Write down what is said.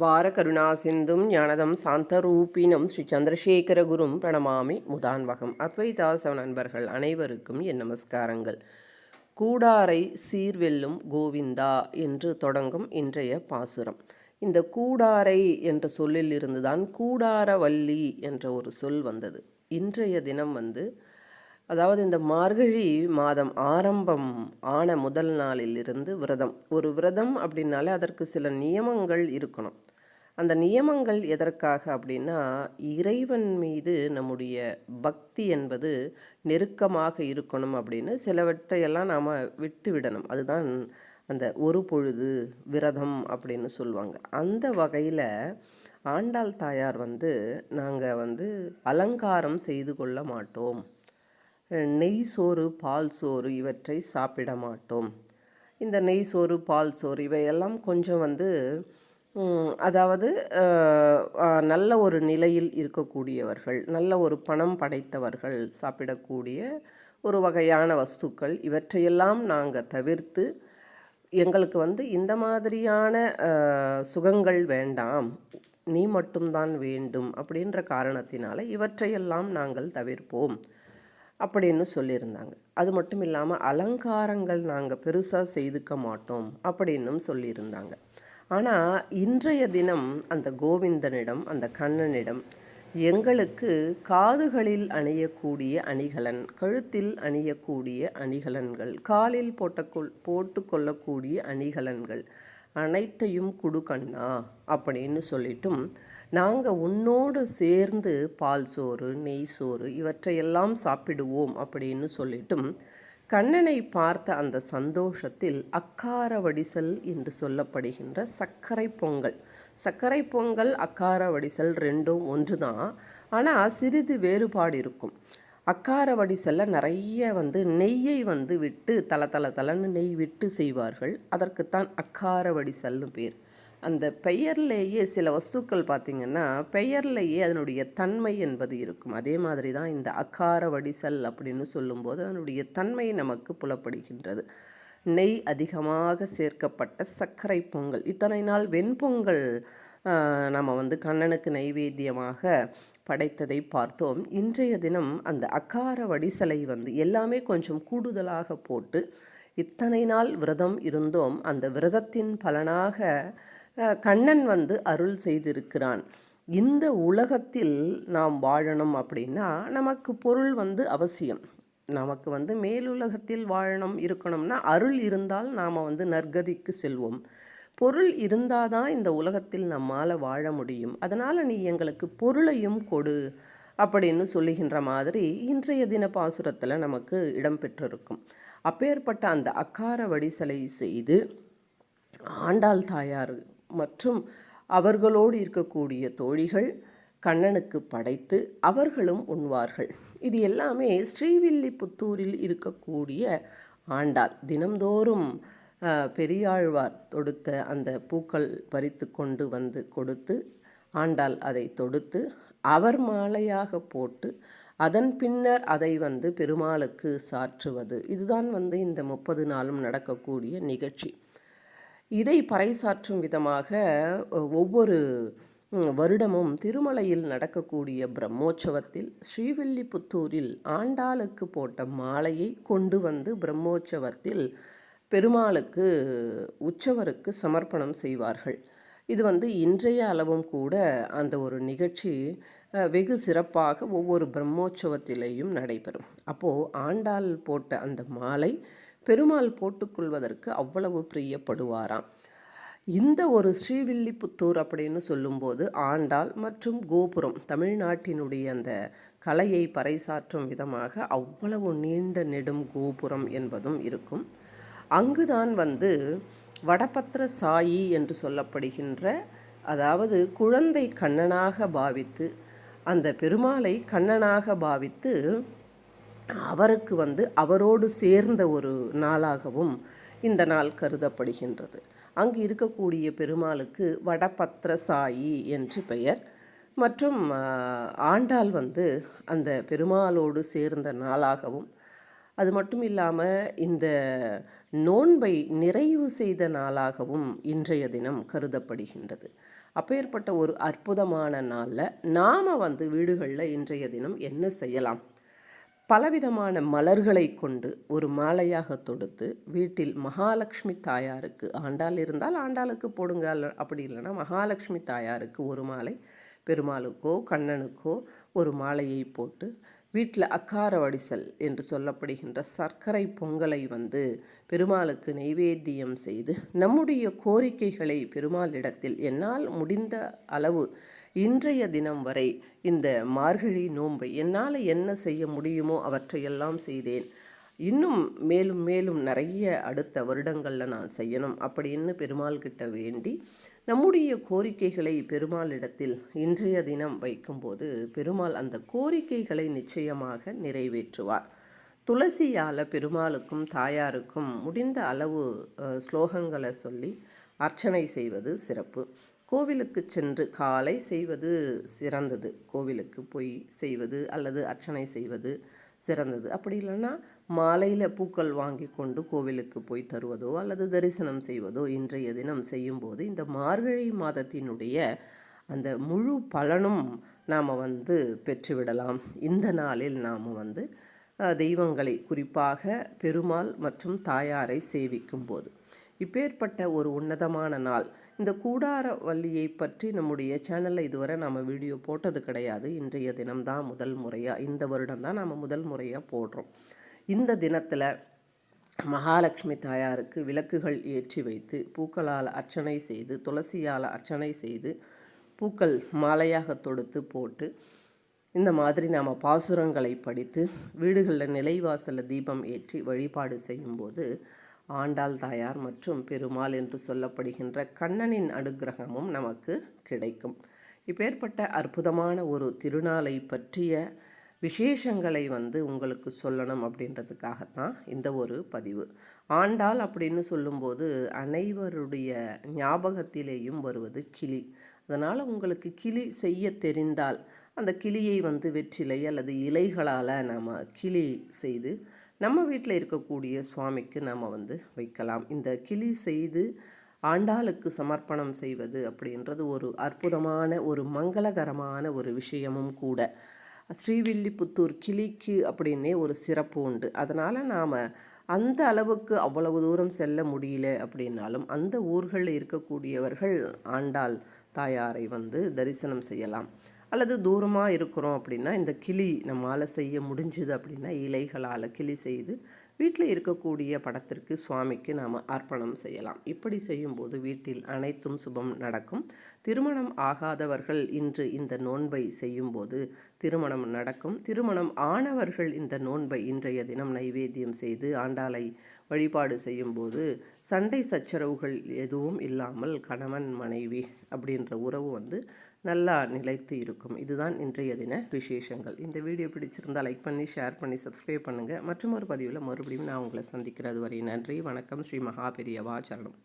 அபார கருணா சிந்தும் ஞானதம் சாந்தரூபினம் ஸ்ரீ சந்திரசேகர குரும் பிரணமாமி முதான்வகம். அத்வைதாசவ நண்பர்கள் அனைவருக்கும் என் நமஸ்காரங்கள். கூடாரை சீர்வெல்லும் கோவிந்தா என்று தொடங்கும் இன்றைய பாசுரம். இந்த கூடாரை என்ற சொல்லிலிருந்து தான் கூடாரவல்லி என்ற ஒரு சொல் வந்தது. இன்றைய தினம் வந்து அதாவது இந்த மார்கழி மாதம் ஆரம்பம் ஆன முதல் நாளிலிருந்து விரதம். ஒரு விரதம் அப்படின்னாலே அதற்கு சில நியமங்கள் இருக்கணும். அந்த நியமங்கள் எதற்காக அப்படின்னா இறைவன் மீது நம்முடைய பக்தி என்பது நெருக்கமாக இருக்கணும் அப்படின்னு சிலவற்றையெல்லாம் நாம் விட்டு விடணும் அதுதான் அந்த ஒரு பொழுது விரதம் அப்படின்னு சொல்லுவாங்க. அந்த வகையில் ஆண்டாள் தாயார் வந்து நாங்கள் வந்து அலங்காரம் செய்து கொள்ள மாட்டோம். நெய் சோறு பால் சோறு இவற்றை சாப்பிட மாட்டோம். இந்த நெய் சோறு பால் சோறு இவையெல்லாம் கொஞ்சம் வந்து அதாவது நல்ல ஒரு நிலையில் இருக்கக்கூடியவர்கள் நல்ல ஒரு பணம் படைத்தவர்கள் சாப்பிடக்கூடிய ஒரு வகையான வஸ்துக்கள் இவற்றையெல்லாம் நாங்கள் தவிர்த்து எங்களுக்கு வந்து இந்த மாதிரியான சுகங்கள் வேண்டாம் நீ மட்டும்தான் வேண்டும் அப்படின்ற காரணத்தினால இவற்றையெல்லாம் நாங்கள் தவிர்ப்போம். அப்படின்னு சொல்லியிருந்தாங்க. அது மட்டும் இல்லாமல் அலங்காரங்கள் நாங்கள் பெருசாக செய்துக்க மாட்டோம் அப்படின்னும் சொல்லியிருந்தாங்க. ஆனால் இன்றைய தினம் அந்த கோவிந்தனிடம் அந்த கண்ணனிடம் எங்களுக்கு காதுகளில் அணியக்கூடிய அணிகலன் கழுத்தில் அணியக்கூடிய அணிகலன்கள் காலில் போட்டக்கொள் போட்டுக்கொள்ளக்கூடிய அணிகலன்கள் அனைத்தையும் குடு கண்ணா அப்படின்னு சொல்லிட்டும் நாங்கள் உன்னோடு சேர்ந்து பால் சோறு நெய் சோறு இவற்றையெல்லாம் சாப்பிடுவோம் அப்படின்னு சொல்லிட்டும் கண்ணனை பார்த்த அந்த சந்தோஷத்தில் அக்கார வடிசல் என்று சொல்லப்படுகின்ற சர்க்கரை பொங்கல். சர்க்கரை பொங்கல் அக்கார வடிசல் ரெண்டும் ஒன்று தான் ஆனால் சிறிது வேறுபாடு இருக்கும். அக்கார வடிசல்ல நிறைய வந்து நெய்யை வந்து விட்டு தல தல தலன்னு நெய் விட்டு செய்வார்கள். அதற்குத்தான் அக்கார வடிசல்னு பேர். அந்த பெயர்லேயே சில வஸ்துக்கள் பார்த்திங்கன்னா பெயர்லேயே அதனுடைய தன்மை என்பது இருக்கும். அதே மாதிரி தான் இந்த அக்கார வடிசல் அப்படின்னு சொல்லும்போது அதனுடைய தன்மை நமக்கு புலப்படுகின்றது. நெய் அதிகமாக சேர்க்கப்பட்ட சர்க்கரை பொங்கல். இத்தனை நாள் வெண்பொங்கல் நம்ம வந்து கண்ணனுக்கு நைவேத்தியமாக படைத்ததை பார்த்தோம். இன்றைய தினம் அந்த அக்கார வடிசலை வந்து எல்லாமே கொஞ்சம் கூடுதலாக போட்டு இத்தனை நாள் விரதம் இருந்தோம். அந்த விரதத்தின் பலனாக கண்ணன் வந்து அருள் செய்திருக்கிறான். இந்த உலகத்தில் நாம் வாழணும் அப்படின்னா நமக்கு பொருள் வந்து அவசியம். நமக்கு வந்து மேலுலகத்தில் வாழணும் இருக்கணும்னா அருள் இருந்தால் நாம் வந்து நற்கதிக்கு செல்வோம். பொருள் இருந்தால் தான் இந்த உலகத்தில் நம்மால் வாழ முடியும். அதனால் நீ எங்களுக்கு பொருளையும் கொடு அப்படின்னு சொல்லுகின்ற மாதிரி இன்றைய தின பாசுரத்தில் நமக்கு இடம்பெற்றிருக்கும் அப்பேற்பட்ட அந்த அக்கார வடிசலை செய்து ஆண்டாள் தாயார் மற்றும் அவர்களோடு இருக்கக்கூடிய தோழிகள் கண்ணனுக்கு படைத்து அவர்களும் உண்வார்கள். இது எல்லாமே ஸ்ரீவில்லிபுத்தூரில் இருக்கக்கூடிய ஆண்டாள். தினம்தோறும் பெரியாழ்வார் தொடுத்த அந்த பூக்கள் பறித்து கொண்டு வந்து கொடுத்து ஆண்டாள் அதை தொடுத்து அவர் மாலையாக போட்டு அதன் பின்னர் அதை வந்து பெருமாளுக்கு சாற்றுவது. இதுதான் வந்து இந்த முப்பது நாளும் நடக்கக்கூடிய நிகழ்ச்சி. இதை பறைசாற்றும் விதமாக ஒவ்வொரு வருடமும் திருமலையில் நடக்கக்கூடிய பிரம்மோற்சவத்தில் ஸ்ரீவில்லிபுத்தூரில் ஆண்டாளுக்கு போட்ட மாலையை கொண்டு வந்து பிரம்மோற்சவத்தில் பெருமாளுக்கு உற்சவருக்கு சமர்ப்பணம் செய்வார்கள். இது வந்து இன்றைய அளவும் கூட அந்த ஒரு நிகழ்ச்சி வெகு சிறப்பாக ஒவ்வொரு பிரம்மோற்சவத்திலேயும் நடைபெறும். அப்போது ஆண்டாள் போட்ட அந்த மாலை பெருமாள் போட்டுக்கொள்வதற்கு அவ்வளவு பிரியப்படுவாராம். இந்த ஒரு ஸ்ரீவில்லிபுத்தூர் அப்படின்னு சொல்லும்போது ஆண்டாள் மற்றும் கோபுரம் தமிழ்நாட்டினுடைய அந்த கலையை பறைசாற்றும் விதமாக அவ்வளவு நீண்ட நெடும் கோபுரம் என்பதும் இருக்கும். அங்குதான் வந்து வடபத்திர சாயி என்று சொல்லப்படுகின்ற அதாவது குழந்தை கண்ணனாக பாவித்து அந்த பெருமாளை கண்ணனாக பாவித்து அவருக்கு வந்து அவரோடு சேர்ந்த ஒரு நாளாகவும் இந்த நாள் கருதப்படுகின்றது. அங்கு இருக்கக்கூடிய பெருமாளுக்கு வடபத்திர சாயி என்று பெயர். மற்றும் ஆண்டாள் வந்து அந்த பெருமாளோடு சேர்ந்த நாளாகவும் அது மட்டும் இல்லாமல் இந்த நோன்பை நிறைவு செய்த நாளாகவும் இன்றைய தினம் கருதப்படுகின்றது. அப்பேற்பட்ட ஒரு அற்புதமான நாளில் நாம் வந்து வீடுகளில் இன்றைய தினம் என்ன செய்யலாம்? பலவிதமான மலர்களை கொண்டு ஒரு மாலையாக தொடுத்து வீட்டில் மகாலட்சுமி தாயாருக்கு ஆண்டாள் இருந்தால் ஆண்டாளுக்கு போடுங்க அப்படி இல்லைன்னா மகாலட்சுமி தாயாருக்கு ஒரு மாலை பெருமாளுக்கோ கண்ணனுக்கோ ஒரு மாலையை போட்டு வீட்டில் அக்கார வடிசல் என்று சொல்லப்படுகின்ற சர்க்கரை பொங்கலை வந்து பெருமாளுக்கு நெய்வேத்தியம் செய்து நம்முடைய கோரிக்கைகளை பெருமாளிடத்தில் என்னால் முடிந்த அளவு இன்றைய தினம் வரை இந்த மார்கழி நோன்பை என்னால் என்ன செய்ய முடியுமோ அவற்றையெல்லாம் செய்தேன். இன்னும் மேலும் மேலும் நிறைய அடுத்த வருடங்களில் நான் செய்யணும் அப்படின்னு பெருமாள் கிட்ட வேண்டி நம்முடைய கோரிக்கைகளை பெருமாளிடத்தில் இன்றைய தினம் வைக்கும்போது பெருமாள் அந்த கோரிக்கைகளை நிச்சயமாக நிறைவேற்றுவார். துளசியால் பெருமாளுக்கும் தாயாருக்கும் முடிந்த அளவு ஸ்லோகங்களை சொல்லி அர்ச்சனை செய்வது சிறப்பு. கோவிலுக்கு சென்று காலை செய்வது சிறந்தது. கோவிலுக்கு போய் செய்வது அல்லது அர்ச்சனை செய்வது சிறந்தது. அப்படி இல்லைன்னா மாலையில் பூக்கள் வாங்கி கொண்டு கோவிலுக்கு போய் தருவதோ அல்லது தரிசனம் செய்வதோ இன்றைய தினம் செய்யும்போது இந்த மார்கழி மாதத்தினுடைய அந்த முழு பலனும் நாம் வந்து பெற்றுவிடலாம். இந்த நாளில் நாம் வந்து தெய்வங்களை குறிப்பாக பெருமாள் மற்றும் தாயாரை சேவிக்கும் போது இப்பேற்பட்ட ஒரு உன்னதமான நாள். இந்த கூடார வள்ளியை பற்றி நம்முடைய சேனலில் இதுவரை நாம் வீடியோ போட்டது கிடையாது. இன்றைய தினம்தான் முதல் முறையாக இந்த வருடம் தான் நாம் முதல் முறையாக போடுறோம். இந்த தினத்தில் மகாலட்சுமி தாயாருக்கு விளக்குகள் ஏற்றி வைத்து பூக்களால் அர்ச்சனை செய்து துளசியால் அர்ச்சனை செய்து பூக்கள் மாலையாக தொடுத்து போட்டு இந்த மாதிரி நாம் பாசுரங்களை படித்து வீடுகளில் நிலைவாசலில் தீபம் ஏற்றி வழிபாடு செய்யும்போது ஆண்டாள் தாயார் மற்றும் பெருமாள் என்று சொல்லப்படுகின்ற கண்ணனின் அனுக்கிரகமும் நமக்கு கிடைக்கும். இப்பேற்பட்ட அற்புதமான ஒரு திருநாளை பற்றிய விசேஷங்களை வந்து உங்களுக்கு சொல்லணும் அப்படின்றதுக்காகத்தான் இந்த ஒரு பதிவு. ஆண்டாள் அப்படின்னு சொல்லும்போது அனைவருடைய ஞாபகத்திலேயும் வருவது கிளி. அதனால் உங்களுக்கு கிளி செய்ய தெரிந்தால் அந்த கிளியை வந்து வெற்றிலை அல்லது இலைகளால் நாம் கிளி செய்து நம்ம வீட்டில் இருக்கக்கூடிய சுவாமிக்கு நாம் வந்து வைக்கலாம். இந்த கிளி செய்து ஆண்டாளுக்கு சமர்ப்பணம் செய்வது அப்படின்றது ஒரு அற்புதமான ஒரு மங்களகரமான ஒரு விஷயமும் கூட. ஸ்ரீவில்லிபுத்தூர் கிளிக்கு அப்படின்னே ஒரு சிறப்பு உண்டு. அதனால் நாம் அந்த அளவுக்கு அவ்வளவு தூரம் செல்ல முடியல அப்படின்னாலும் அந்த ஊர்களில் இருக்கக்கூடியவர்கள் ஆண்டாள் தாயாரை வந்து தரிசனம் செய்யலாம். அல்லது தூரமாக இருக்கிறோம் அப்படின்னா இந்த கிளி நம்மால் செய்ய முடிஞ்சுது அப்படின்னா இலைகளால் கிளி செய்து வீட்டில் இருக்கக்கூடிய படத்திற்கு சுவாமிக்கு நாம் அர்ப்பணம் செய்யலாம். இப்படி செய்யும்போது வீட்டில் அனைத்தும் சுபம் நடக்கும். திருமணம் ஆகாதவர்கள் இன்று இந்த நோன்பை செய்யும்போது திருமணம் நடக்கும். திருமணம் ஆனவர்கள் இந்த நோன்பை இன்றைய தினம் நைவேத்தியம் செய்து ஆண்டாளை வழிபாடு செய்யும்போது சண்டை சச்சரவுகள் எதுவும் இல்லாமல் கணவன் மனைவி அப்படின்ற உறவு வந்து நல்லா நிலைத்து இருக்கும். இதுதான் இன்றைய தின விசேஷங்கள். இந்த வீடியோ பிடிச்சிருந்தால் லைக் பண்ணி ஷேர் பண்ணி சப்ஸ்கிரைப் பண்ணுங்கள் மற்றும் ஒரு பதிவில் மறுபடியும் நான் உங்களை சந்திக்கிறது வரை நன்றி. வணக்கம். ஸ்ரீ மகாபெரியவா. சரணம்.